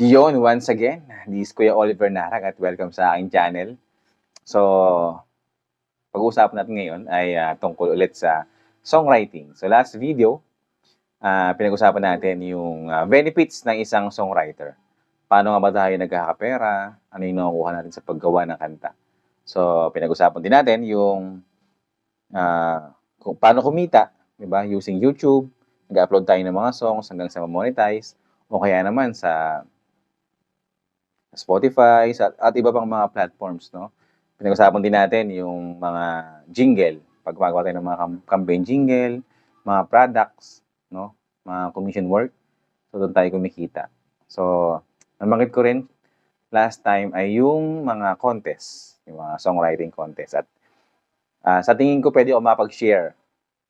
Yun, once again, this is Kuya Oliver Narag at welcome sa aking channel. So, pag-uusapan natin ngayon ay ah, tungkol ulit sa songwriting. So, last video, ah, pinag-usapan natin yung ah, benefits ng isang songwriter. Paano nga ba tayo nagkakapera? Ano yung nakukuha natin sa paggawa ng kanta? So, pinag-usapan din natin yung ah, kung paano kumita, di ba? Using YouTube, nag-upload tayo ng mga songs hanggang sa ma-monetize, o kaya naman sa Spotify at iba pang mga platforms, no? Pinag-usapan din natin yung mga jingle, pag gumagawa tayo ng mga cam- campaign jingle, mga products, no? Mga commission work. So, doon tayo kumikita. So, nabanggit ko rin last time ay yung mga contest, yung mga songwriting contest. At ah, sa tingin ko, pwede ako mapag-share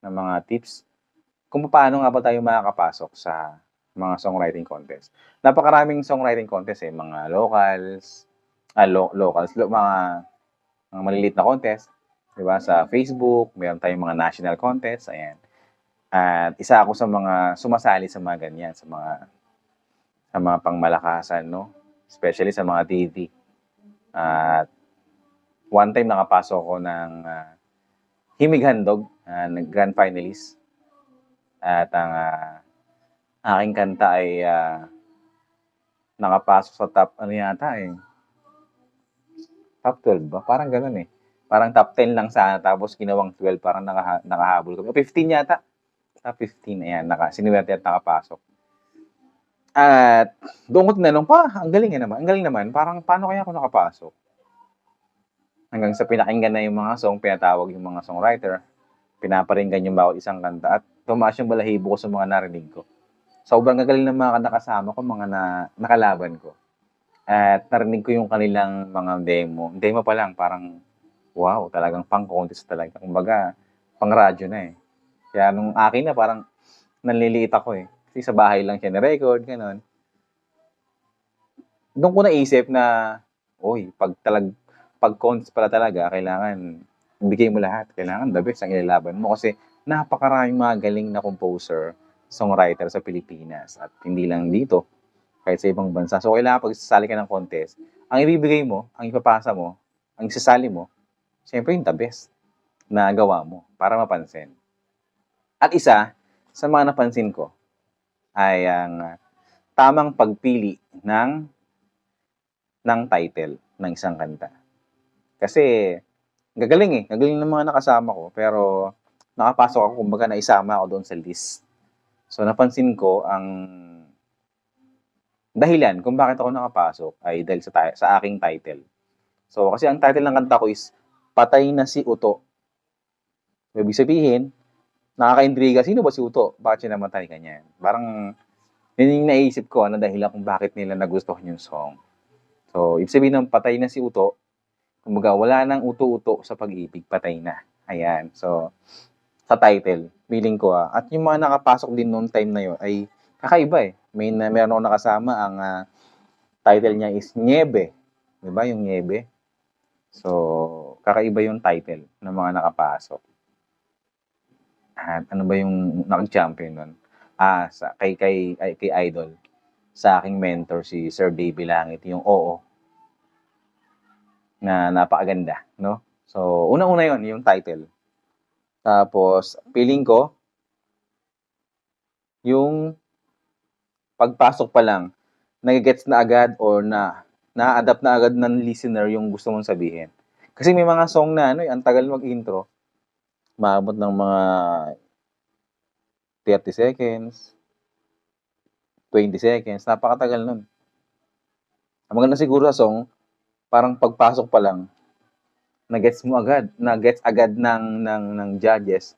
ng mga tips kung paano nga ba tayo makakapasok sa mga songwriting contest napakaraming songwriting contest eh, mga locals, ah, lo- locals, lo- mga, mga maliliit na contest, di ba? Sa Facebook, meron tayong mga national contests, ayan. At isa ako sa mga sumasali sa mga ganyan, sa mga sa mga pangmalakasan, no? Especially sa mga TV. At one time nakapasok ko ng ah, Himig Handog, nag grand finalist. At ang ah, aking kanta ay ah, nakapasok sa top, ano yata eh. Top 12 ba? Parang ganun eh. Parang top 10 lang sana, tapos ginawang 12, parang nakaha, nakahabol kami. O 15 yata. Top 15, ayan, naka, sinuwerte at nakapasok. At doon ko tinanong, pa, ang galing naman, ang galing naman, parang paano kaya ako nakapasok? Hanggang sa pinakinggan na yung mga song, pinatawag yung mga songwriter, pinaparinggan yung bawat isang kanta, at tumaas yung balahibo ko sa mga narinig ko sobrang gagaling ng mga nakasama ko, mga na, nakalaban ko. At narinig ko yung kanilang mga demo. Demo pa lang, parang, wow, talagang pang contest talaga. Kumbaga, pang radyo na eh. Kaya nung akin na, parang nanliliit ako eh. Kasi sa bahay lang siya na-record, gano'n. Doon ko naisip na, uy, pag talag, pag contest pala talaga, kailangan ibigay mo lahat. Kailangan the best ang ilalaban mo. Kasi napakaraming mga galing na composer songwriter sa Pilipinas at hindi lang dito, kahit sa ibang bansa. So, kailangan pag sasali ka ng contest, ang ibibigay mo, ang ipapasa mo, ang isasali mo, siyempre yung the best na gawa mo para mapansin. At isa, sa mga napansin ko, ay ang tamang pagpili ng ng title ng isang kanta. Kasi, gagaling eh. Gagaling ng mga nakasama ko. Pero, nakapasok ako, kumbaga naisama ako doon sa list So napansin ko ang dahilan kung bakit ako nakapasok ay dahil sa, ti- sa aking title. So kasi ang title ng kanta ko is Patay na si Uto. Ibig sabihin, nakaka-intriga, sino ba si Uto? Bakit siya namatay ganyan? Parang yun naisip ko ano dahilan kung bakit nila nagustuhan yung song. So, ibig sabihin ng patay na si Uto, kumbaga wala nang uto-uto sa pag-ibig, patay na. Ayan. So, sa title, feeling ko ah. At yung mga nakapasok din noong time na yun ay kakaiba eh. May na, meron ako nakasama ang ah, title niya is Niebe. 'Di ba yung Niebe? So, kakaiba yung title ng mga nakapasok. At ano ba yung nag-champion nun? Ah, sa, kay, kay, ay, kay Idol. Sa aking mentor, si Sir Baby Langit, yung Oo. Na napakaganda, no? So, una-una yon yung title. Tapos, feeling ko, yung pagpasok pa lang, nagigets na agad or na na-adapt na agad ng listener yung gusto mong sabihin. Kasi may mga song na ano, eh, ang tagal mag-intro. Maabot ng mga 30 seconds, 20 seconds, napakatagal nun. Ang maganda siguro sa song, parang pagpasok pa lang, na-gets mo agad, na-gets agad ng, ng, ng judges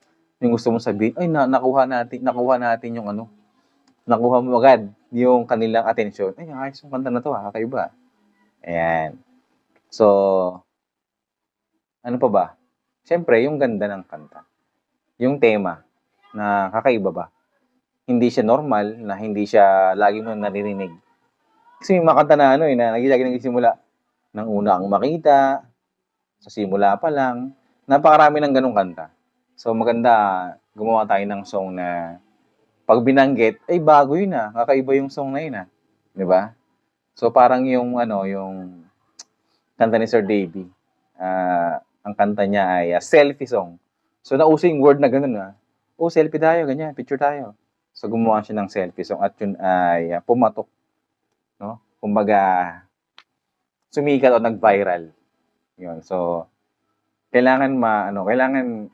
yung gusto mong sabihin, ay, na, nakuha natin, nakuha natin yung ano, nakuha mo agad yung kanilang atensyon. Ay, ayos yung kanta na to, ha, kakaiba. Ayan. So, ano pa ba? Siyempre, yung ganda ng kanta. Yung tema, na kakaiba ba? Hindi siya normal, na hindi siya lagi mo naririnig. Kasi may mga kanta na ano eh, na lagi-lagi nagsisimula ng una ang makita, sa simula pa lang, napakarami ng ganong kanta. So maganda, gumawa tayo ng song na pag binanggit, ay bago yun ah. Kakaiba yung song na yun ah. Di ba? So parang yung ano, yung kanta ni Sir Davy. ah, ang kanta niya ay ah, selfie song. So nauso yung word na ganun ah. Oh, selfie tayo, ganyan, picture tayo. So gumawa siya ng selfie song at yun ay ah, pumatok. No? Kumbaga, sumikat o nag-viral. Yun. So, kailangan ma, ano, kailangan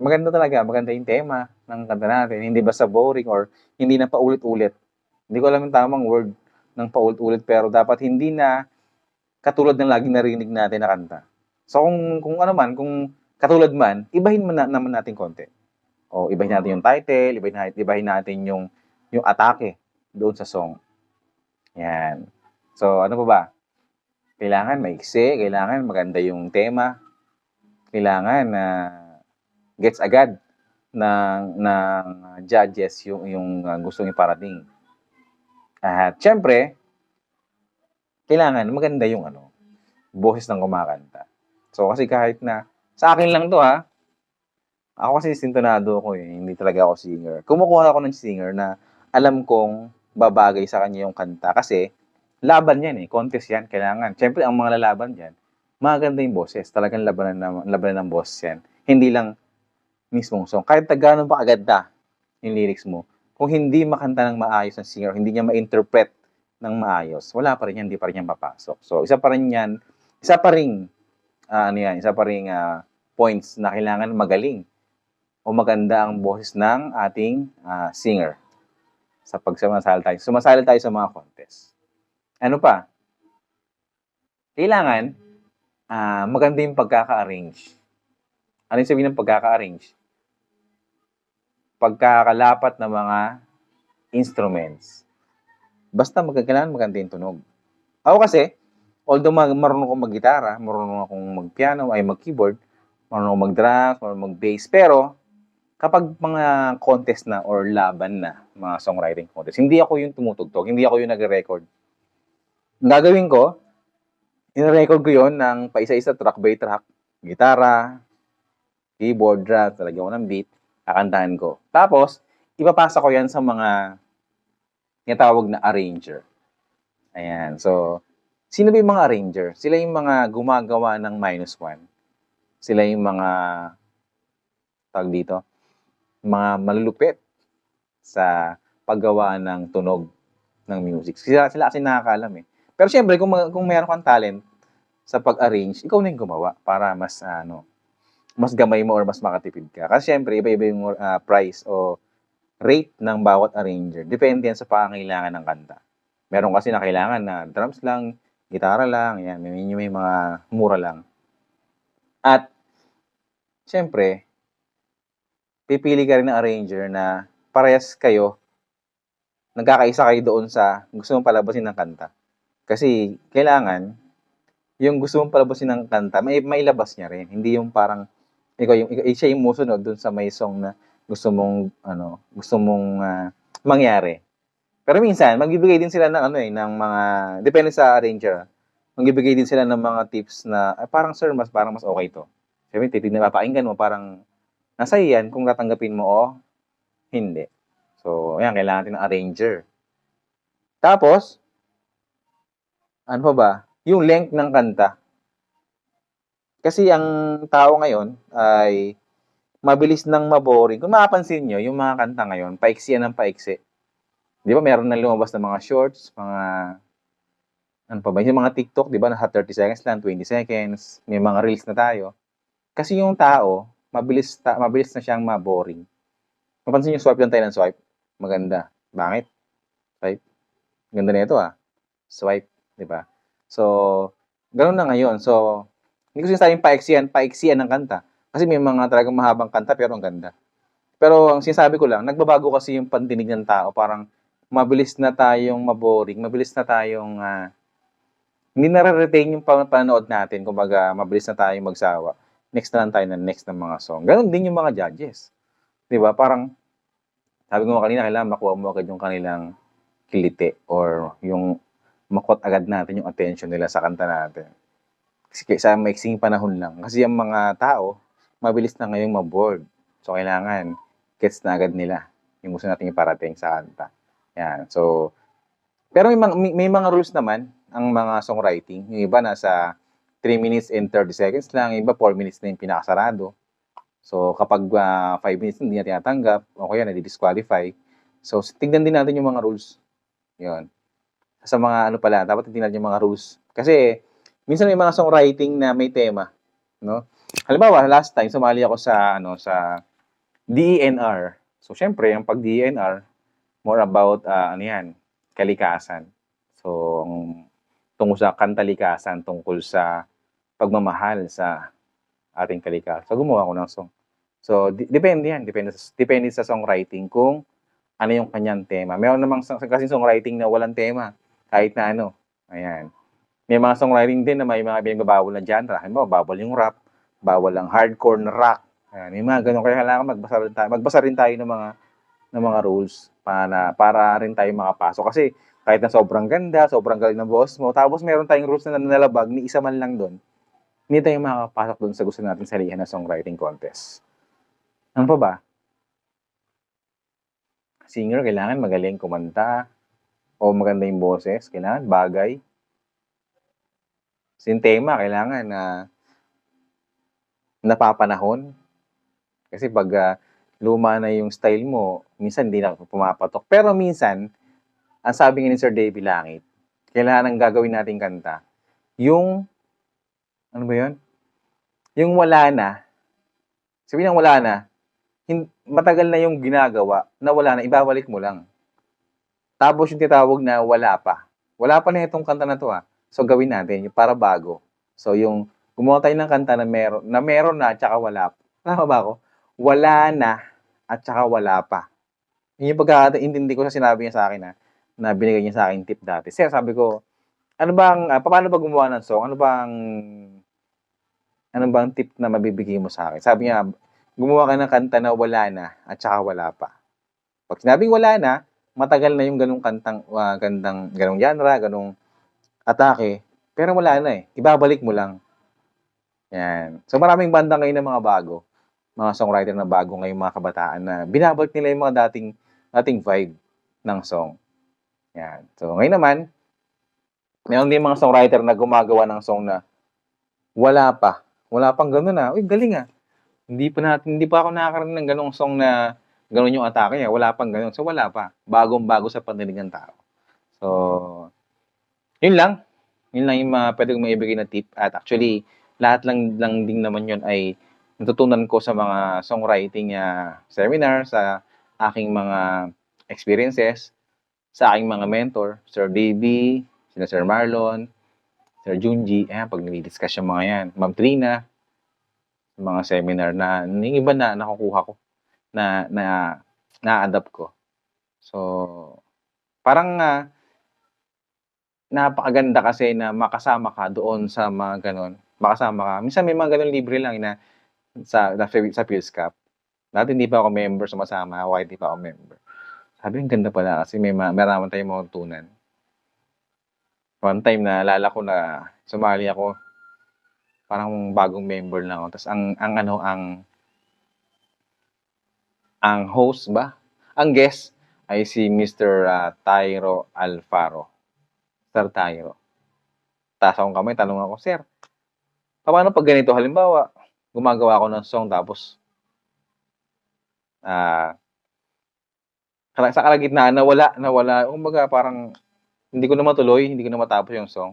maganda talaga, maganda yung tema ng kanta natin. Hindi basta boring or hindi na paulit-ulit. Hindi ko alam yung tamang word ng paulit-ulit pero dapat hindi na katulad ng laging narinig natin na kanta. So kung kung ano man, kung katulad man, ibahin mo na, naman natin konti. O ibahin natin yung title, ibahin natin, ibahin natin yung yung atake doon sa song. Yan. So ano pa ba? Kailangan maiksi, kailangan maganda yung tema, kailangan na gets agad ng ng judges yung yung uh, gustong iparating. At syempre, kailangan maganda yung ano, boses ng kumakanta. So kasi kahit na sa akin lang to ha. Ako kasi sintonado ako eh, hindi talaga ako singer. Kumukuha ako ng singer na alam kong babagay sa kanya yung kanta kasi laban yan eh, contest yan, kailangan. Syempre ang mga lalaban diyan, maganda yung boses, talagang labanan ng labanan ng boses yan. Hindi lang mismong song. Kahit na gano'n pa aganda yung lyrics mo, kung hindi makanta ng maayos ng singer, hindi niya ma-interpret ng maayos, wala pa rin yan, hindi pa rin yan papasok. So, isa pa rin yan, isa pa rin, ah, ano yan, isa pa rin ah, points na kailangan magaling o maganda ang boses ng ating ah, singer sa pagsamasali tayo. Sumasali tayo sa mga contest. Ano pa? Kailangan ah, maganda yung pagkaka-arrange. Ano yung sabihin ng pagkaka-arrange? Pagkakalapat ng mga instruments. Basta magkakailangan maganda yung tunog. Ako kasi, although mag marunong akong mag-gitara, marunong akong mag-piano, ay mag-keyboard, marunong akong mag-drums, marunong mag-bass, pero kapag mga contest na or laban na, mga songwriting contest, hindi ako yung tumutugtog, hindi ako yung nagre-record. Ang gagawin ko, in-record ko yon ng paisa-isa, track by track, gitara, keyboard, drums, talagyan ko ng beat, kakantahan ko. Tapos, ipapasa ko yan sa mga tinatawag na arranger. Ayan. So, sino ba yung mga arranger? Sila yung mga gumagawa ng minus one. Sila yung mga, tawag dito, mga malulupit sa paggawa ng tunog ng music. Sila, sila kasi nakakaalam eh. Pero syempre, kung, kung mayroon kang talent sa pag-arrange, ikaw na yung gumawa para mas, ano, mas gamay mo or mas makatipid ka. Kasi syempre, iba-iba yung ah, price o rate ng bawat arranger. Depende yan sa pangangailangan ng kanta. Meron kasi na kailangan na drums lang, gitara lang, yan, may, may mga mura lang. At, syempre, pipili ka rin ng arranger na parehas kayo, nagkakaisa kayo doon sa gusto mong palabasin ng kanta. Kasi, kailangan, yung gusto mong palabasin ng kanta, may mailabas niya rin. Hindi yung parang, ikaw yung, ikaw, siya yung musunod doon sa may song na gusto mong, ano, gusto mong ah, mangyari. Pero minsan, magbibigay din sila ng ano eh, ng mga, depende sa arranger, magbibigay din sila ng mga tips na, "Ay, parang sir, mas parang mas okay to. Siyempre, titignan, papakinggan mo, parang, nasa yan kung tatanggapin mo o hindi. So, ayan, kailangan natin ng arranger. Tapos, ano pa ba? Yung length ng kanta. Kasi ang tao ngayon ay mabilis nang maboring. Kung mapapansin nyo, yung mga kanta ngayon, paiksi yan ng paiksi. Di ba, meron na lumabas na mga shorts, mga, ano pa ba, yung mga TikTok, di ba, na 30 seconds lang, 20 seconds, may mga reels na tayo. Kasi yung tao, mabilis, ta, mabilis na siyang maboring. Mapansin nyo, swipe lang tayo ng swipe. Maganda. Bangit. Swipe. Ganda na ito ah. Swipe. Di ba? So, ganun na ngayon. So, hindi ko sinasabing paiksiyan, paiksiyan ng kanta. Kasi may mga talagang mahabang kanta pero ang ganda. Pero ang sinasabi ko lang, nagbabago kasi yung pandinig ng tao. Parang mabilis na tayong maboring, mabilis na tayong ah, hindi na-retain yung pan- panonood natin. Kumbaga, mabilis na tayong magsawa. Next na lang tayo na next ng mga song. Ganon din yung mga judges. Di ba? Parang, sabi ko kanina, kailangan makuha mo agad yung kanilang kilite or yung makot agad natin yung attention nila sa kanta natin. Kasi sa maiksing panahon lang. Kasi yung mga tao, mabilis na ngayong maboard. So, kailangan gets na agad nila yung gusto natin iparating sa kanta. Yan. So, Pero may mga, may, may mga rules naman ang mga songwriting. Yung iba nasa 3 minutes and 30 seconds lang, yung iba 4 minutes na yung pinakasarado. So kapag 5 minutes hindi na tinatanggap, o kaya na-disqualify. So tignan din natin yung mga rules. Yun. Sa mga ano pala, dapat tignan natin yung mga rules. Kasi minsan may mga songwriting na may tema, no? Halimbawa, last time sumali ako sa ano sa DENR. So syempre, ang pag DENR more about ah, ano 'yan, kalikasan. So ang tungkol sa kantalikasan, tungkol sa pagmamahal sa ating kalikasan. So gumawa ako ng song. So depende 'yan, depende sa, depende sa songwriting kung ano yung kanyang tema. Meron namang kasi songwriting na walang tema kahit na ano. Ayan. May mga songwriting din na may mga binagbabawal na genre. Halimbawa, bawal yung rap, bawal ang hardcore na rock. Ayan, may mga ganun. Kaya kailangan magbasa rin tayo, magbasa rin tayo ng mga ng mga rules para para rin tayo makapasok. Kasi kahit na sobrang ganda, sobrang galing ng boss mo, tapos meron tayong rules na nalabag, ni isa man lang doon, hindi tayo makakapasok doon sa gusto natin salihan na songwriting contest. Ano pa ba? Singer, kailangan magaling kumanta o maganda yung boses, kailangan bagay. Sin tema, kailangan na napapanahon. Kasi pag ah, luma na yung style mo, minsan hindi na pumapatok. Pero minsan, ang sabi ni Sir Davey Langit, kailangan ang gagawin nating kanta, yung, ano ba yun? Yung wala na, sabihin ng wala na, hin- matagal na yung ginagawa na wala na, ibabalik mo lang. Tapos yung titawag na wala pa. Wala pa na itong kanta na to ah. So gawin natin, yung para bago. So yung gumawa tayo ng kanta na meron, na meron na at saka wala pa. Tama ba ako? Wala na at saka wala pa. Yun yung pagkakaintindi ko sa sinabi niya sa akin na, na binigay niya sa akin tip dati. Sir, sabi ko, ano bang, ah, paano ba gumawa ng song? Ano bang, ano bang tip na mabibigay mo sa akin? Sabi niya, gumawa ka ng kanta na wala na at saka wala pa. Pag sinabing wala na, matagal na yung ganong kantang, ah, gandang, ganong genre, ganong atake, pero wala na eh. Ibabalik mo lang. Yan. So maraming banda ngayon na mga bago, mga songwriter na bago ngayong mga kabataan na binabalik nila yung mga dating, dating vibe ng song. Yan. So ngayon naman, meron din mga songwriter na gumagawa ng song na wala pa. Wala pang ganun na. Uy, galing ah. Hindi pa natin, hindi pa ako nakakarinig ng ganung song na ganun yung atake niya. Wala pang ganun. So wala pa. Bagong-bago sa pandinig ng tao. So, yun lang. Yun lang yung mga pwede kong maibigay na tip. At actually, lahat lang, lang din naman yun ay natutunan ko sa mga songwriting uh, seminar, sa aking mga experiences, sa aking mga mentor, Sir DB, sila Sir Marlon, Sir Junji, ayan, pag nilidiscuss yung mga yan, Ma'am Trina, mga seminar na yung iba na nakukuha ko, na, na, na-adapt ko. So, parang uh, napakaganda kasi na makasama ka doon sa mga ganon. Makasama ka. Minsan may mga ganon libre lang na sa, sa, sa Pills Cup. Dati hindi pa ako member, sumasama ako, hindi pa ako member. Sabi, ang ganda pala kasi may ma- marami tayong mga tunan. One time na alala ko na sumali ako, parang bagong member lang ako. Tapos ang, ang ano, ang, ang host ba? Ang guest ay si Mr. Uh, Tyro Alfaro. Sir Tyro. Taas akong kamay, tanong ako, Sir, paano pag ganito? Halimbawa, gumagawa ako ng song tapos ah uh, sa kalagitnaan nawala nawala kumbaga parang hindi ko na matuloy hindi ko na matapos yung song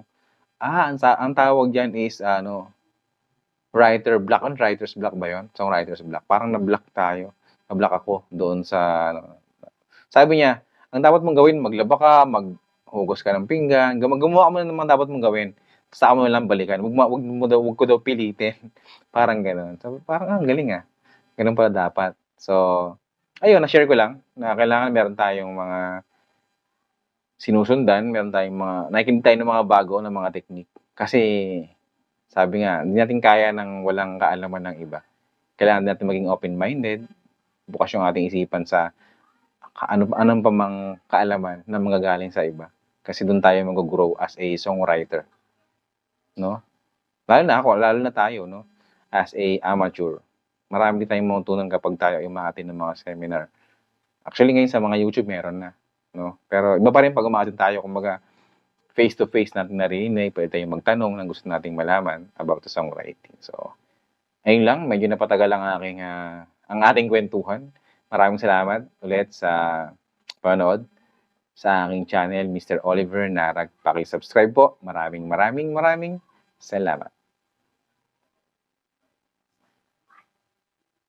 ah ang, ang tawag diyan is ano writer block on writer's block ba yon songwriter's block parang na-block tayo na-block ako doon sa ano, sabi niya ang dapat mong gawin maglaba ka maghugos ka ng pinggan gumawa mo naman dapat mong gawin sa mo lang balikan. Wag, wag, mo daw, wag ko daw pilitin. parang gano'n. So, parang ang galing ah. Ganun pala dapat. So, ayun, na-share ko lang na kailangan meron tayong mga sinusundan, meron tayong mga, nakikinig tayo ng mga bago na mga teknik. Kasi, sabi nga, hindi natin kaya ng walang kaalaman ng iba. Kailangan natin maging open-minded, bukas yung ating isipan sa ano anong pa mang kaalaman na manggagaling sa iba. Kasi doon tayo mag-grow as a songwriter no? Lalo na ako, lalo na tayo, no? As a amateur. Marami tayong matutunan kapag tayo ay umaatin ng mga seminar. Actually, ngayon sa mga YouTube, meron na. no? Pero iba pa rin pag umatin tayo, kumbaga, face-to-face natin narinig, pwede tayong magtanong ng gusto nating malaman about the songwriting. So, ayun lang, medyo napatagal ang aking, ah, ang ating kwentuhan. Maraming salamat ulit sa panood sa aking channel, Mr. Oliver Narag. Paki-subscribe po. Maraming maraming maraming salamat.